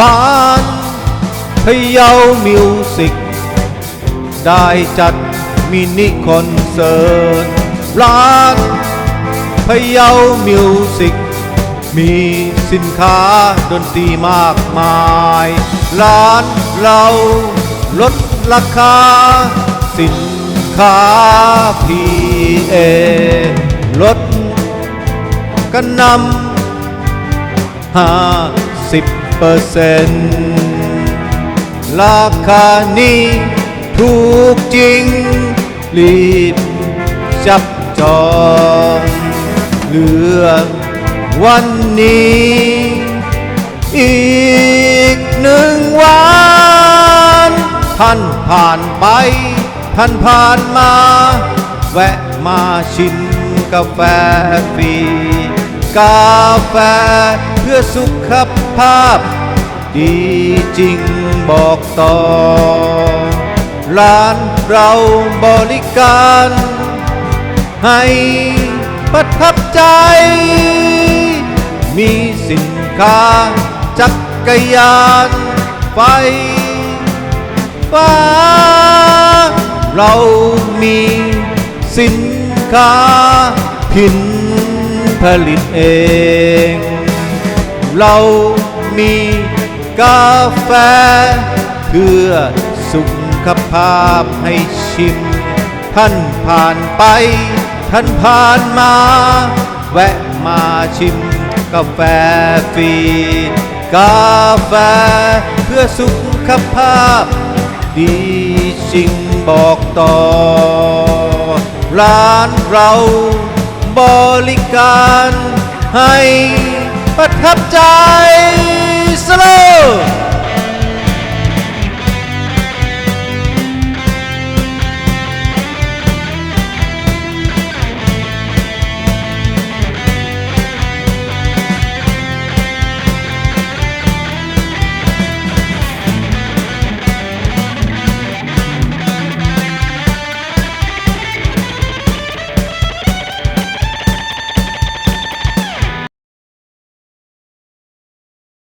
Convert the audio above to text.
ร้านพยาวมิวสิก ได้จัดมินิคอนเสิร์ตร้านพยาวมิวสิก มีสินค้าดนตรีมากมาย ร้านเราลดราคา สินค้าพีเอลดกันนำห้าสิบ เปอร์เซ็นต์ราคานี้ถูกจริง รีบจับจองเหลือวันนี้ อีกหนึ่งวันท่านผ่านไป ท่านผ่านมา แวะมาชิมกาแฟฟรีกาแฟเพื่อสุขภาพ ภาพ ดีจริงบอกต่อ ร้านเราบริการ ให้ประทับใจ มีสินค้าจักรยานไฟฟ้า เรามีสินค้าพินผลิตเอง เรา มีกาแฟ เพื่อสุขภาพให้ชิม ท่านผ่านไป ท่านผ่านมา แวะมาชิมกาแฟฟรี กาแฟ เพื่อสุขภาพ ดีจริงบอกต่อ ร้านเราบริการให้ประทับใจ